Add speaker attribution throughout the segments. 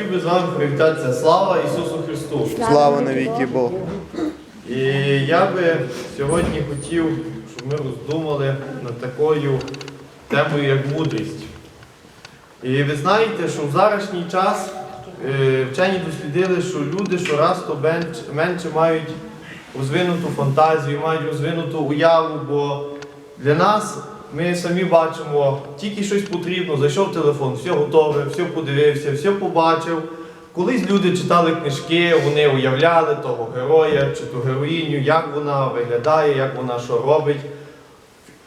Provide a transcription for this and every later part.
Speaker 1: Хотів би з вами привітатися. Слава Ісусу Христу!
Speaker 2: Слава навіки Богу.
Speaker 1: І я би сьогодні хотів, щоб ми роздумали над такою темою, як мудрість. І ви знаєте, що в зарашній час е, вчені дослідили, що люди щораз то менше мають розвинуту фантазію, мають розвинуту уяву, бо для нас ми самі бачимо, тільки щось потрібно, зайшов телефон, все готове, все подивився, все побачив. Колись люди читали книжки, вони уявляли того героя чи ту героїню, як вона виглядає, як вона що робить,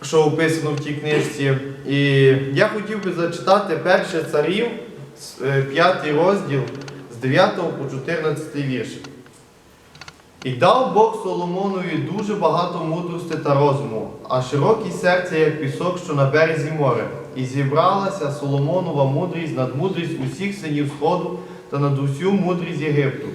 Speaker 1: що описано в тій книжці. І я хотів би зачитати перше царів, е, п'ятий розділ з 9 по 14 вірш. І дав Бог Соломонові дуже багато мудрості та розуму, а широкі серця, як пісок, що на березі моря. І зібралася Соломонова мудрість над мудрість усіх синів Сходу та над усю мудрість Єгипту.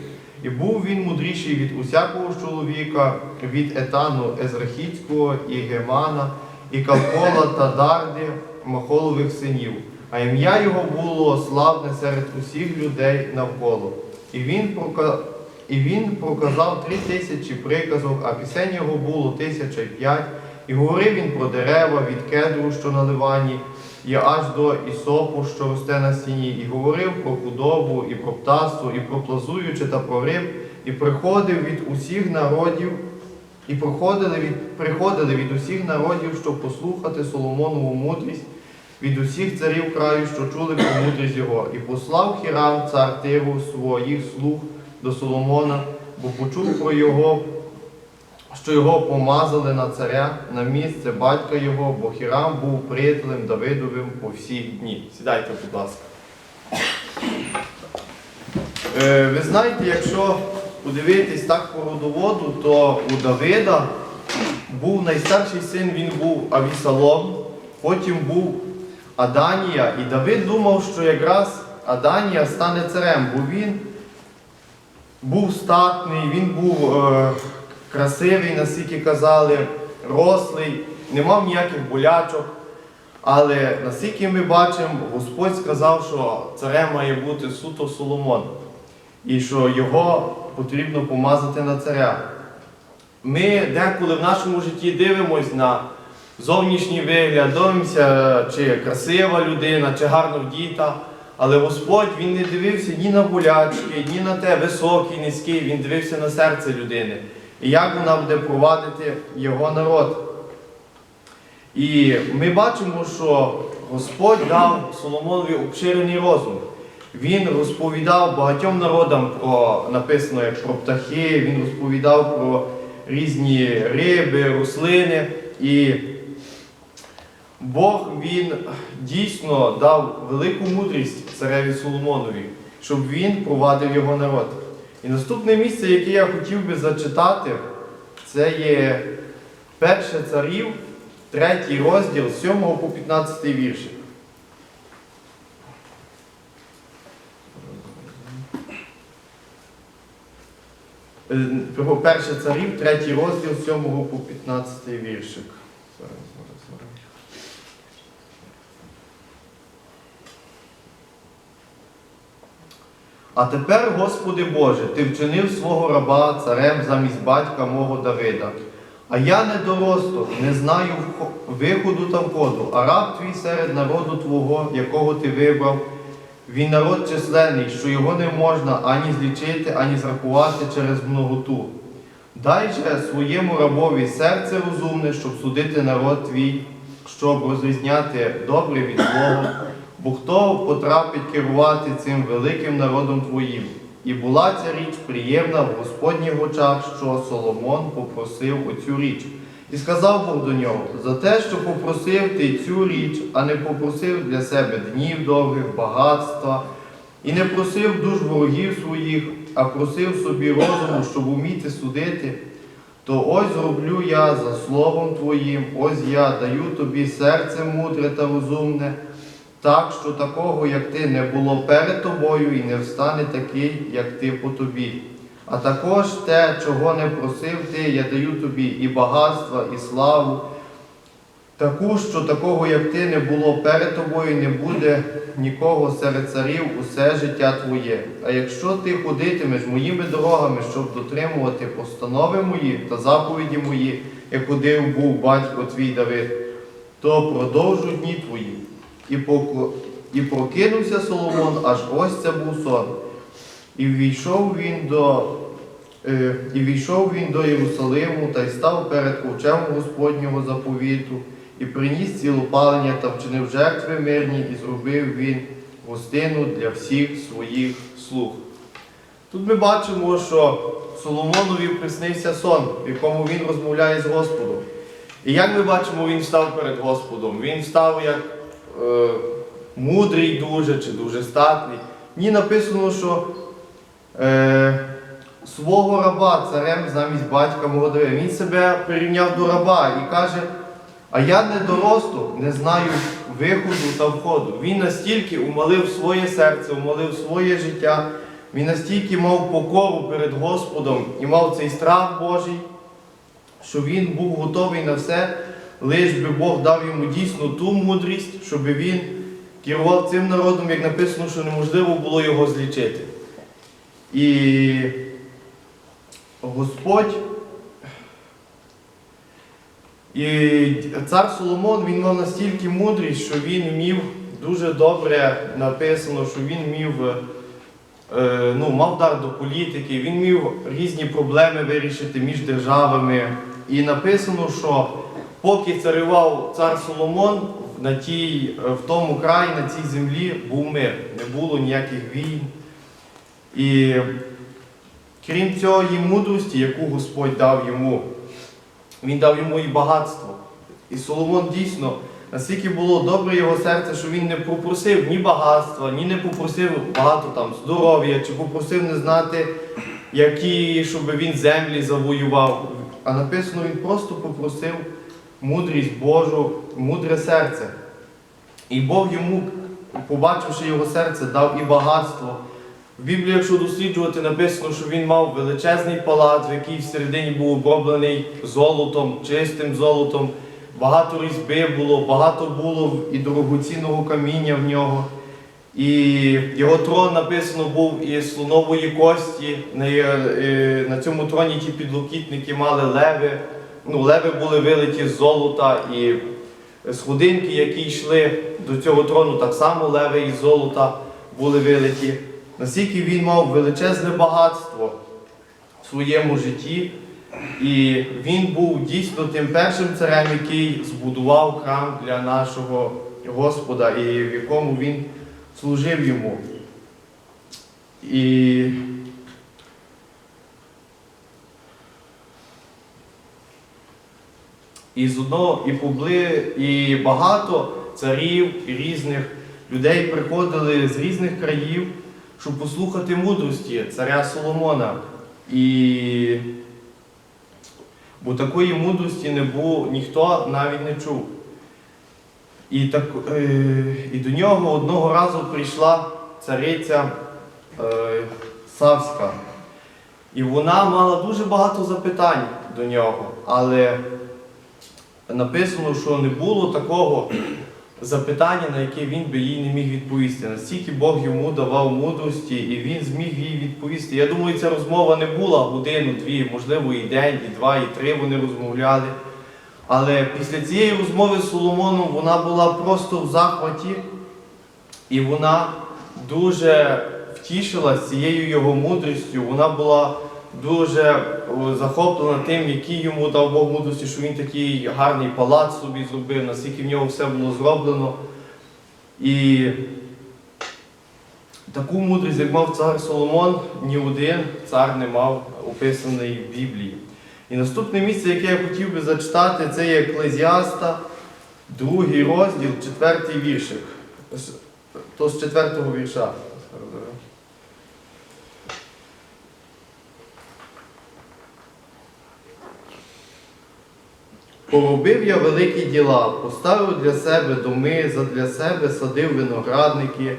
Speaker 1: І був він мудріший від усякого чоловіка, від Етану Езрахіцького, і Гемана, і Калкола та Дарди, Махолових синів. А ім'я його було славне серед усіх людей навколо. І він прока... І він проказав три тисячі приказок, а пісень його було тисяча й п'ять. І говорив він про дерева від кедру, що на ливані, і аж до ісопу, що росте на стіні, і говорив про худобу, і про птаство, і про плазуюче та про риб, і приходив від усіх народів, і проходили від, приходили від усіх народів, щоб послухати Соломонову мудрість, від усіх царів краю, що чули про мудрість його, і послав Хірам, цар Тиру, своїх слуг до Соломона, бо почув про його, що його помазали на царя на місце батька його, бо Хірам був приятелем Давидовим по всі дні. Сідайте, будь ласка. Е, ви знаєте, якщо подивитись так по родоводу, то у Давида був найстарший син, він був Авісалом, потім був Аданія, і Давид думав, що якраз Аданія стане царем, бо він був статний, він був е, красивий, наскільки казали, рослий, не мав ніяких болячок. Але наскільки ми бачимо, Господь сказав, що царем має бути суто Соломон, і що його потрібно помазати на царя. Ми деколи в нашому житті дивимось на зовнішній вигляд, дивимося, чи красива людина, чи гарно вдіта. Але Господь Він не дивився ні на болячки, ні на те високий, низький, Він дивився на серце людини. І як вона буде провадити його народ. І ми бачимо, що Господь дав Соломонові обширений розум. Він розповідав багатьом народам про написано як про птахи, він розповідав про різні риби, рослини. І Бог він дійсно дав велику мудрість цареві Соломонові, щоб він провадив його народ. І наступне місце, яке я хотів би зачитати, це є перше царів, третій розділ 7 по 15 вірші. Е, Перше царів, третій розділ 7 по 15 віршик. А тепер, Господи Боже, Ти вчинив свого раба царем замість батька мого Давида. А я не доросток, не знаю виходу та входу, а раб твій серед народу Твого, якого ти вибрав. Він народ численний, що його не можна ані злічити, ані зрахувати через многоту. Дай же своєму рабові серце розумне, щоб судити народ твій, щоб розрізняти добре від злого. Хто потрапить керувати цим великим народом твоїм? І була ця річ приємна в Господніх очах, що Соломон попросив оцю річ. І сказав Бог до нього: за те, що попросив ти цю річ, а не попросив для себе днів довгих, багатства, і не просив душ ворогів своїх, а просив собі розуму, щоб уміти судити, то ось зроблю я за словом Твоїм, ось я даю тобі серце мудре та розумне, так, що такого, як ти, не було перед тобою, і не встане такий, як ти по тобі. А також те, чого не просив ти, я даю тобі і багатства, і славу, Таку, що такого, як ти, не було перед тобою, не буде нікого серед царів усе життя твоє. А якщо ти ходитимеш моїми дорогами, щоб дотримувати постанови мої та заповіді мої, як ходив був батько твій Давид, то продовжуй дні твої. І, прокинувся Соломон, аж ось це був сон. І війшов він до Е, І війшов він до Єрусалиму та й став перед ковчегом Господнього заповіту, і приніс цілопалення та вчинив жертви мирні, і зробив він гостину для всіх своїх слуг. Тут ми бачимо, що Соломонові приснився сон, в якому він розмовляє з Господом. І як ми бачимо, він став перед Господом. Він став як е, мудрий дуже чи дуже статний. Ні написано, що е, свого раба царем замість батька мого. Він себе порівняв до раба і каже, а я не доросту, не знаю виходу та входу. Він настільки умолив своє серце, умолив своє життя, він настільки мав покору перед Господом і мав цей страх Божий, що він був готовий на все, лиш би Бог дав йому дійсно ту мудрість, щоб він керував цим народом, як написано, що неможливо було його злічити. І Господь і цар Соломон він мав настільки мудрість, що він вмів дуже добре написано, що він вмів, е, ну, мав дар до політики, він вмів різні проблеми вирішити між державами. І написано, що поки царював цар Соломон, на тій, в тому краї, на цій землі був мир, не було ніяких війн. І Крім цієї мудрості, яку Господь дав йому, він дав йому і багатство. І Соломон дійсно, наскільки було добре його серце, що він не попросив ні багатства, ні не попросив багато там здоров'я, чи попросив не знати, які, щоб він землі завоював. А написано, він просто попросив мудрість Божу, мудре серце. І Бог йому, побачивши його серце, дав і багатство. В Біблії, якщо досліджувати, написано, що він мав величезний палац, в який всередині був оброблений золотом, чистим золотом. Багато різьби було, багато було і дорогоцінного каміння в нього. І його трон написано був із слонової кості. На, е, на цьому троні ті підлокітники мали леви. Ну, леви були вилиті з золота, і сходинки, які йшли до цього трону, так само леви із золота були вилиті. Наскільки він мав величезне багатство в своєму житті, і він був дійсно тим першим царем, який збудував храм для нашого Господа, і в якому він служив йому. І І з одного, і побли, і багато царів і різних людей приходили з різних країв, щоб послухати мудрості царя Соломона. І... Бо такої мудрості не було, ніхто навіть не чув. І, так, е, і до нього одного разу прийшла цариця е, Савська. І вона мала дуже багато запитань до нього, але написано, що не було такого запитання, на яке він би їй не міг відповісти. Настільки Бог йому давав мудрості, і він зміг їй відповісти. Я думаю, ця розмова не була годину-дві, можливо, і день, і два, і три вони розмовляли. Але після цієї розмови з Соломоном вона була просто в захваті, і вона дуже втішилась цією його мудрістю. Вона була дуже о, захоплена тим, який йому дав Бог мудрості, що він такий гарний палац собі зробив, наскільки в нього все було зроблено. І таку мудрість, як мав цар Соломон, ні один цар не мав описаний в Біблії. І наступне місце, яке я хотів би зачитати, це є Еклезіаста, другий розділ, четвертий віршик. То з четвертого вірша. Поробив я великі діла, поставив для себе доми, задля себе садив виноградники,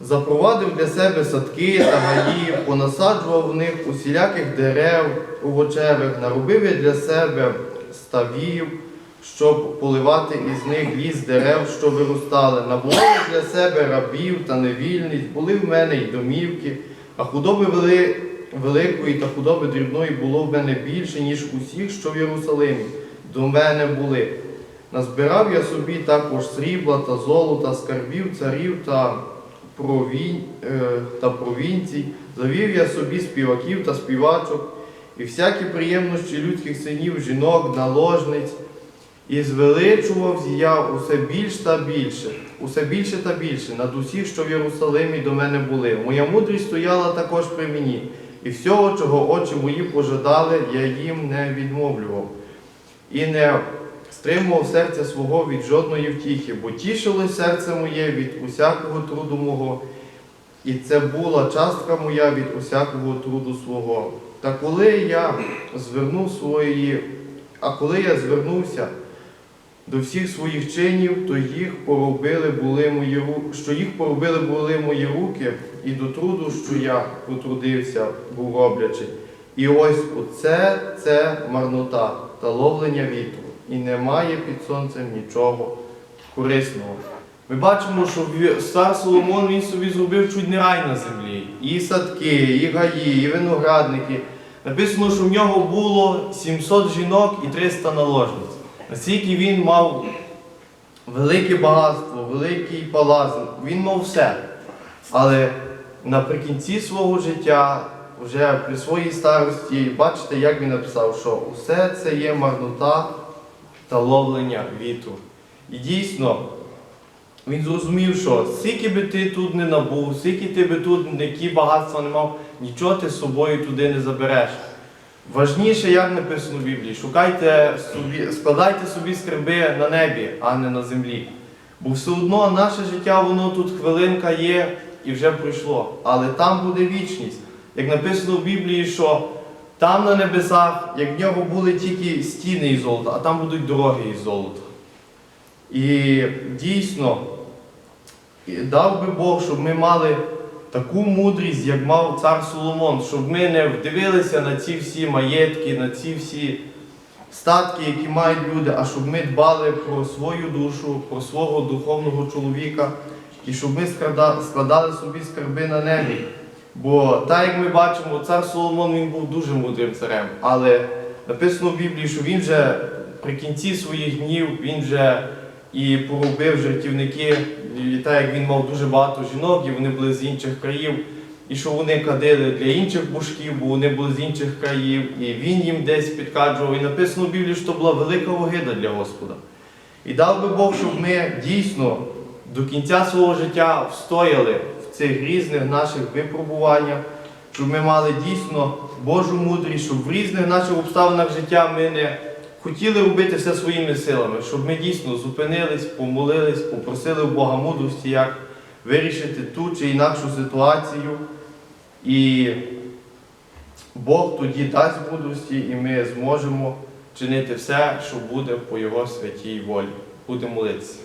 Speaker 1: запровадив для себе садки та гаї, понасаджував в них усіляких дерев овочевих, наробив я для себе ставів, щоб поливати із них ліс дерев, що виростали. Набували для себе рабів та невільниць, були в мене й домівки, а худоби вели, великої та худоби дрібної було в мене більше, ніж усіх, що в Єрусалимі. До мене були. Назбирав я собі також срібла та золота, скарбів, царів та, провінь, е, та провінцій, завів я собі співаків та співачок, і всякі приємності людських синів, жінок, наложниць, і звеличував я усе більш та більше, усе більше та більше над усіх, що в Єрусалимі до мене були. Моя мудрість стояла також при мені, і всього, чого очі мої пожадали, я їм не відмовлював. І не стримував серця свого від жодної втіхи, бо тішило серце моє від усякого труду мого, і це була частка моя від усякого труду свого. Та коли я звернув свої, а коли я звернувся до всіх своїх чинів, то їх поробили були мої що їх поробили були мої руки, і до труду, що я потрудився, був роблячи. І ось оце це марнота та ловлення вітру, і немає під сонцем нічого корисного. Ми бачимо, що цар Соломон він собі зробив чуть не рай на землі. І садки, і гаї, і виноградники. Написано, що в нього було 700 жінок і 300 наложниць. Наскільки він мав велике багатство, великий палац, він мав все. Але наприкінці свого життя, вже при своїй старості, бачите, як він написав, що усе це є марнота та ловлення вітру. І дійсно, він зрозумів, що скільки би ти тут не набув, скільки ти би тут які багатства не мав, нічого ти з собою туди не забереш. Важніше, як написано в Біблії, шукайте собі, складайте собі скарби на небі, а не на землі. Бо все одно наше життя, воно тут хвилинка є і вже пройшло. Але там буде вічність. Як написано в Біблії, що там на небесах, як в нього були тільки стіни із золота, а там будуть дороги із золота. І дійсно, дав би Бог, щоб ми мали таку мудрість, як мав цар Соломон, щоб ми не вдивилися на ці всі маєтки, на ці всі статки, які мають люди, а щоб ми дбали про свою душу, про свого духовного чоловіка, і щоб ми складали собі скарби на небі. Бо так як ми бачимо, цар Соломон він був дуже мудрим царем, але написано в Біблії, що він вже при кінці своїх днів він вже і поробив жертівники, і так як він мав дуже багато жінок, і вони були з інших країв, і що вони кадили для інших божків, бо вони були з інших країв, і він їм десь підкаджував. І написано в Біблії, що була велика огида для Господа. І дав би Бог, щоб ми дійсно до кінця свого життя встояли цих різних наших випробуваннях, щоб ми мали дійсно Божу мудрість, щоб в різних наших обставинах життя ми не хотіли робити все своїми силами, щоб ми дійсно зупинились, помолились, попросили у Бога мудрості, як вирішити ту чи інакшу ситуацію. І Бог тоді дасть мудрості, і ми зможемо чинити все, що буде по Його святій волі. Будемо молитися.